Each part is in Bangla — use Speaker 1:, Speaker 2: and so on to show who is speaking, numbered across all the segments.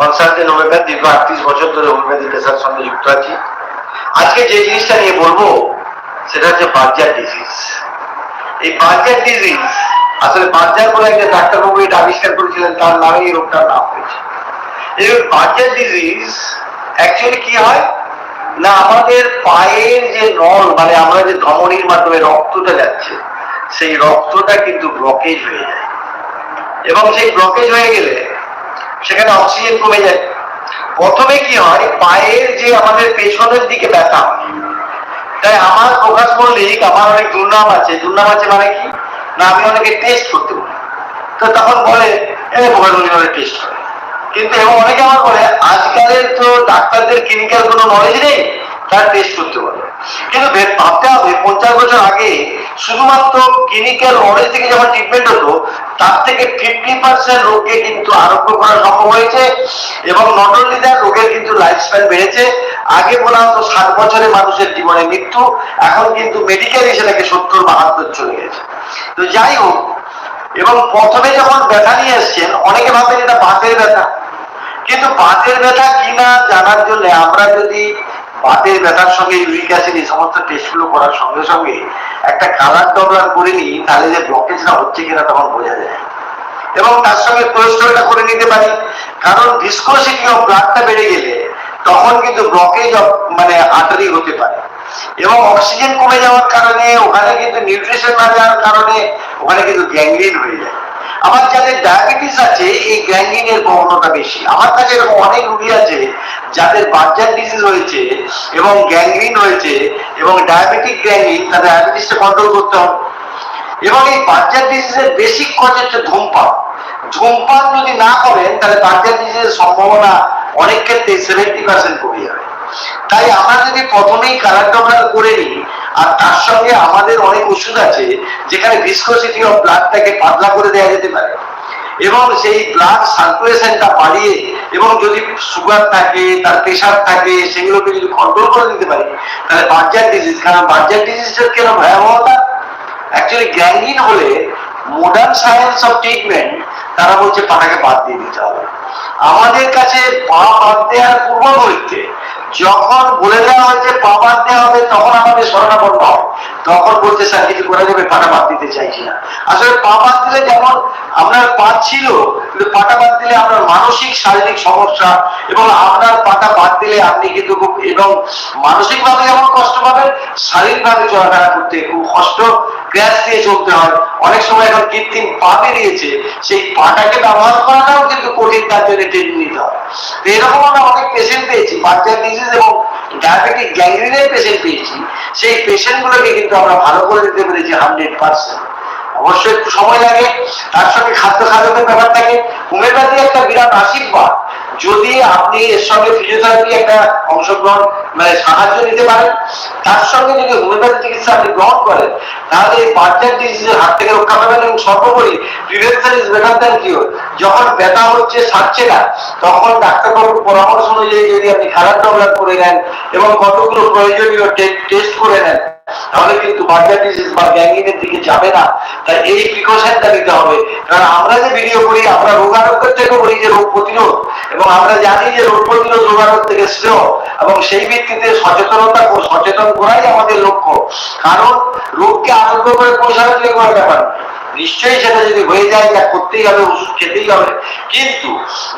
Speaker 1: কনসালটেন্ট হোমিওপ্যাথ দীর্ঘ আটত্রিশ বছর ধরে হোমিওপ্যাথি পেশার সঙ্গে যুক্ত আছি। আজকে যে জিনিসটা নিয়ে বলব, সেটা হচ্ছে বার্জার ডিজিজ এই বার্জার ডিজিজ আসলে বার্জার বলে একটা ডাক্তারবাবু এটা আবিষ্কার করেছিলেন, তার নামে এই রোগটার নাম হয়েছে। এই বার্জার ডিজিজ অ্যাকচুয়ালি কি হয়? না, আমাদের পায়ের যে নল মানে আমরা যে ধমনির মাধ্যমে রক্তটা যাচ্ছে, সেই রক্তটা কিন্তু ব্লকেজ হয়ে যায়। এবং সেই ব্লকেজ হয়ে গেলে সেখানে অক্সিজেন কমে যায়। প্রথমে কি হয়, পায়ের যে আমাদের পেছনের দিকে ব্যথা, তাই আমার প্রকাশ মল্লিক আমার অনেক দুর্নাম আছে। দুর্নাম আছে মানে কি? না, আমি অনেকে টেস্ট করতে তো তখন বলে, এ প্রকাশ মল্লিক টেস্ট করে। কিন্তু এবং অনেকে আমার বলে, আজকালের তো ডাক্তারদের ক্লিনিক্যাল কোনো নলেজ নেই, তারা টেস্ট করতে বলে। কিন্তু ভাবতে হবে, পঞ্চাশ বছর আগে শুধুমাত্র ক্লিনিক্যাল নলেজ থেকে যখন ট্রিটমেন্ট হতো তার থেকে ফিফটি পার্সেন্ট রোগকে কিন্তু আরোগ্য করা সম্ভব হয়েছে এবং নট অনলি দ্যাট রোগের কিন্তু লাইফ স্প্যান বেড়েছে। আগে বলা হতো ষাট বছরে মানুষের জীবনে মৃত্যু, এখন কিন্তু মেডিকেল সেটাকে সত্তর, বাহাত্তর চলে গেছে। তো যাই হোক, এবং প্রথমে যখন ব্যথা নিয়ে এসছেন, অনেকে ভাবেন এটা বাতের ব্যথা। কিন্তু বাতের ব্যথা কিনা জানার জন্য আমরা যদি বাতের ব্যথার সঙ্গে ইউরিক অ্যাসিড এই সমস্ত টেস্টগুলো করার সঙ্গে সঙ্গে একটা কালার ডবলার করে নিই, তাহলে যে ব্লকেজটা হচ্ছে কিনা তখন বোঝা যায়। এবং তার সঙ্গে কোলেস্ট্রলটা করে নিতে পারি। কারণ ভিসকোসিটি অফ ব্লাডটা বেড়ে গেলে তখন কিন্তু ব্লকেজ অফ মানে আর্টারি হতে পারে। এবং অক্সিজেন কমে যাওয়ার কারণে ওখানে কিন্তু নিউট্রিশন না যাওয়ার কারণে ওখানে কিন্তু গ্যাংগ্রিন হয়ে যায়। আমার যাদের ডায়াবেটিস আছে, এই গ্যাংগ্রিনের প্রবণতা বেশি। আমার কাছে এরকম অনেক রুগী আছে যাদের বার্জার ডিজিজ হয়েছে এবং গ্যাংগ্রিন হয়েছে এবং ডায়াবেটিক গ্যাংগ্রিন তাদের ডায়াবেটিসটা কন্ট্রোল করতে হবে। এবং এই বার্জার ডিজিজের বেসিক কজ হচ্ছে ধূমপান। ধূমপান যদি না করেন, তাহলে বার্জার ডিজিজের সম্ভাবনা অনেক ক্ষেত্রে সেভেন্টি পার্সেন্ট কমে যাবে। তাই আমরা যদি প্রথমেই কালার ডবলার করে নিই, আর তার সঙ্গে আমাদের অনেক ওষুধ আছে, যেখানে ভিসকোসিটি অফ ব্লাডটাকে পাতলা করে দেওয়া যেতে পারে। এবং সেই ব্লাড সার্কুলেশনটা বাড়িয়ে এবং যদি সুগার থাকে, তার প্রেশার থাকে, সেগুলোকে যদি কন্ট্রোল করে দিতে পারি, তাহলে বার্জার ডিজিজ কারণ বার্জার ডিজিজের কেন ভয়াবহতা? অ্যাকচুয়ালি গ্যাংগ্রিন হলে মডার্ন সায়েন্স অফ ট্রিটমেন্ট তারা বলছে পাটাকে বাদ দিয়ে দিতে হবে। আমাদের কাছে পা বাদ দেওয়ার পূর্ব মুহূর্তে যখন বলে দেওয়া হয়েছে পা বাদ দেওয়া হবে, তখন আমাদের শরণাপন্ন হয়। তখন বলছে, স্যার, কিছু করা যাবে? পাটা বাদ দিতে চাইছি না আসলে পা বাদ দিলে যেমন আপনার পা ছিল, কিন্তু পাটা বাদ দিলে আপনার মানসিক, শারীরিক সমস্যা এবং আপনার পাটা বাদ দিলে আপনি কিন্তু খুব এবং মানসিক ভাবে যেমন কষ্ট পাবেন শারীরিক ভাবে চলাফেরা করতে খুব কষ্ট ক্র্যাশ দিয়ে চলতে হয়। অনেক সময় এখন কৃত্রিম পা বেরিয়েছে, সেই পাটাকে ব্যবহার করাটাও কিন্তু কঠিন, তার জন্য ট্রেনিং নিতে হয়। তো এরকম আমরা অনেক পেশেন্ট পেয়েছি বাচ্চার ডিজিজ এবং ডায়াবেটিক গ্যাংগ্রিনের পেশেন্ট পেয়েছি। সেই পেশেন্ট গুলোকে কিন্তু আমরা ভালো করে দিতে পেরেছি হান্ড্রেড পার্সেন্ট অবশ্যই একটু সময় লাগে। তার সঙ্গে খাদ্য খাদ্যের ব্যাপার থাকে। হোমিওপ্যাথি একটা বিরাট আশীর্বাদ। যদি আপনি এর সঙ্গে ফিজিওথেরাপি একটা অংশগ্রহণ মানে সাহায্য নিতে পারেন, তার সঙ্গে যদি হোমিওপ্যাথি চিকিৎসা আপনি গ্রহণ করেন, তাহলে এই বার্জার ডিজিজের হাত থেকে রক্ষা পাবেন এবং সর্বোপরি prevention is better than cure যখন ব্যথা হচ্ছে, সারছে না, তখন ডাক্তারবাবুর পরামর্শ অনুযায়ী যদি আপনি খারাপ ডবলার করে নেন এবং কতগুলো প্রয়োজনীয় টেস্ট করে নেন তাহলে কিন্তু ডিজিজ বা গ্যাঙ্গিনের দিকে যাবে না। তাই এই প্রিকশনটা নিতে হবে। কারণ আমরা যে ভিডিও করি, আমরা রোগারোগ্যের থেকে করি যে রোগ প্রতিরোধ। এবং আমরা জানি যে রোগ প্রতিরোধ রোগারোগ থেকে শ্রেয়। এবং সেই ভিত্তিতে সচেতনতা সচেতন করাই আমাদের লক্ষ্য। কারণ রোগকে আরোগ্য করে পৌঁছানো ব্যাপার। নিশ্চয়ই সেটা যদি হয়ে যায় তা করতেই হবে, ওষুধ খেতেই হবে। কিন্তু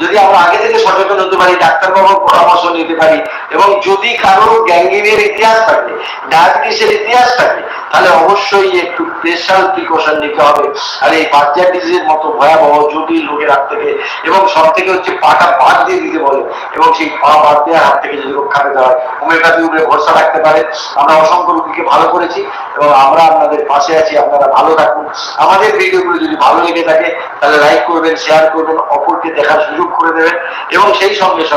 Speaker 1: যদি আমরা আগে থেকে সচেতন হতে পারি, ডাক্তারবাবুর পরামর্শ নিতে পারি, এবং যদি কারও গ্যাঙ্গিনের ইতিহাস থাকে, ডায়াবেটিসের ইতিহাস থাকে তাহলে অবশ্যই একটু স্পেশাল প্রিকশন নিতে হবে। আর এই বাচ্চার ডিজিজের মতো ভয়াবহ জটিল রোগের হাত থেকে এবং সব থেকে হচ্ছে পাটা বাদ দিয়ে দিতে বলে, এবং সেই পা বাদ দেওয়ার হাত থেকে যদি রক্ষা পেতে হয় হোমিওপ্যাথি উপরে ভরসা রাখতে পারে। আমরা অসংখ্য রোগীকে ভালো করেছি, এবং আমরা আপনাদের পাশে আছি, আপনারা ভালো থাকুন। আমাদের ভিডিওগুলো যদি ভালো লেগে থাকে, তাহলে লাইক করবেন শেয়ার করবেন, অপরকে দেখার সুযোগ করে দেবেন, এবং সেই সঙ্গে সঙ্গে